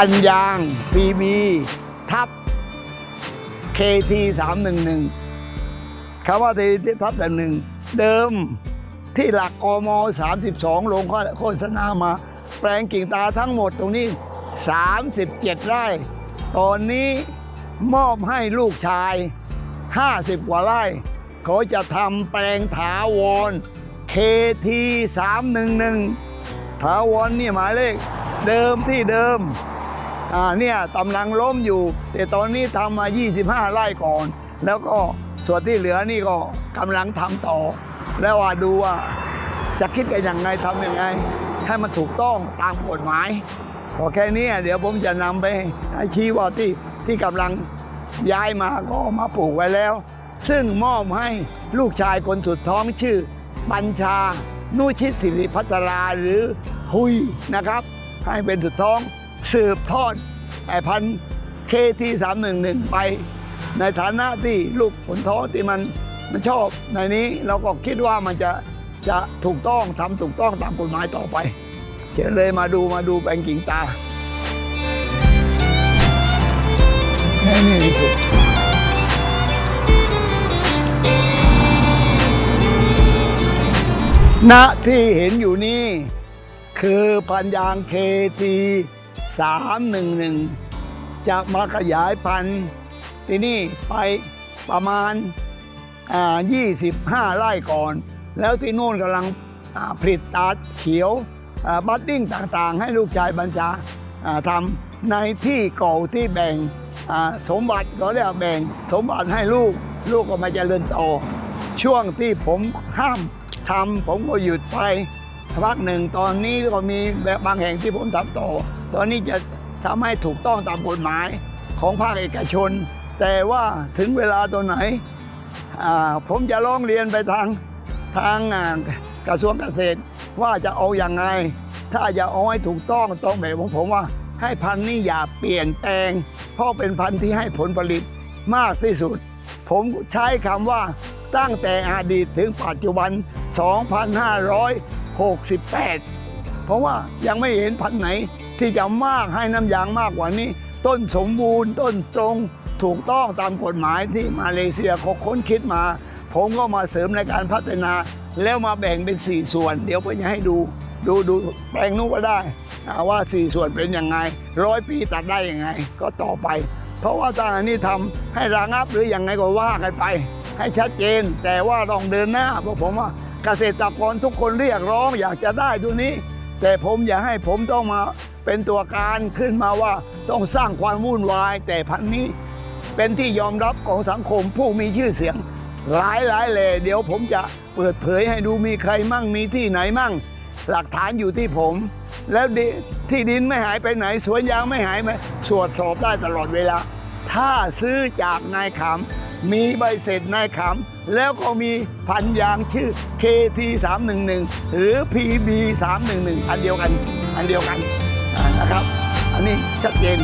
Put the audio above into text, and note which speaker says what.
Speaker 1: พันยาง PB ทับ KT 311คำว่า KT ทับแต่หนึ่งเดิมที่หลักกม 32 ลงโฆษณามา แปลงกิ่งตาทั้งหมดตรงนี้ 37 ไร่ ตอนนี้มอบให้ลูกชาย 50 กว่าไร่ เขาจะทำแปลงถาวร KT 311ถาวรนี่หมายเลข เดิมที่เดิม อ่าเนี่ยกำลังล้มอยู่ แต่ตอนนี้ทำมา 25 ไร่ก่อน แล้วก็ส่วนที่เหลือนี่ก็กำลังทำต่อ แล้วว่าดูว่าจะคิดกันยังไงทำยังไง ให้มันถูกต้องตามกฎหมายพอแค่นี้เดี๋ยวผมจะนำไปให้ชี้ว่าที่ที่กำลังย้ายมาก็มาปลูกไว้แล้ว ซึ่งมอบให้ลูกชายคนสุดท้องชื่อบัญชา นุชิตสิริพัตราหรือ หุยนะครับ ให้เป็นสุดท้อง สืบทอดไอพันเคที่สามหนึ่งหนึ่งไป ในฐานะที่ลูกผลท้องที่มันมันชอบในนี้เราก็คิดว่ามันจะจะถูกต้องทำถูกต้องตามกฎหมายต่อไปเชิญเลยมาดูมาดูแปลงกิ่งตาแค่นี้ที่สุดณที่เห็นอยู่นี่ คือพันยางเคที สามหนึ่งหนึ่งจะมาขยายพันธุ์ที่นี่ไปประมาณอ่า25 ไร่ก่อน แล้วที่นู่นกำลังผลิตตาเขียวบัดดิ้งต่างๆ ให้ลูกชายบัญชาทำในที่เก่าที่แบ่งสมบัติเขาเรียกว่าแบ่งสมบัติให้ลูกลูกก็มาเจริญโตช่วงที่ผมห้ามทำผมก็หยุดไป พักหนึ่งตอนนี้ก็มีแบบบางแห่งที่ผมทำต่อ ตอนนี้จะทำให้ถูกต้องตามกฎหมายของภาคเอกชน แต่ว่าถึงเวลาตัวไหน ผมจะร้องเรียนไปทางทางกระทรวงเกษตรว่าจะเอาอย่างไง ถ้าจะเอาให้ถูกต้องต้องแบบของผมว่า ให้พันธุ์นี้อย่าเปลี่ยนแปลง เพราะเป็นพันธุ์ที่ให้ผลผลิตมากที่สุด ผมใช้คำว่าตั้งแต่อดีตถึงปัจจุบัน 68 เพราะว่ายังไม่เห็นพันธุ์ไหนที่จะมากให้น้ำยางมากกว่านี้ ต้นสมบูรณ์ ต้นตรงถูกต้องตามกฎหมายที่มาเลเซียเขาค้นคิดมา ผมก็มาเสริมในการพัฒนา แล้วมาแบ่งเป็น 4 ส่วน เดี๋ยวผมจะให้ดูดูดูแปลงนู้นก็ได้อ่าว่า 4 ส่วนเป็นยังไงร้อยปีตัดได้ยังไง ก็ต่อไป เพราะว่าตอนนี้ทำให้ระงับหรือยังไงก็ว่ากันไป ให้ชัดเจน แต่ว่าต้องเดินหน้าเพราะผมว่า เกษตรกรทุกคนเรียกร้องอยากจะได้ตัวนี้ แต่ผมอย่าให้ผมต้องมาเป็นตัวการขึ้นมาว่าต้องสร้างความวุ่นวาย แต่พันนี้เป็นที่ยอมรับของสังคมผู้มีชื่อเสียง หลายหลายเลยเดี๋ยวผมจะเปิดเผยให้ดูมีใครมั่งมีที่ไหนมั่ง หลักฐานอยู่ที่ผม แล้วที่ดินไม่หายไปไหนสวนยางไม่หายไปตรวจสอบได้ตลอดเวลา ถ้าซื้อจากนายขำ มีใบเสร็จนายขำแล้วก็มีพันยางชื่อ KT 311หรือ PB 311อันเดียวกัน อันเดียวกันนะครับ อันนี้ชัดเจน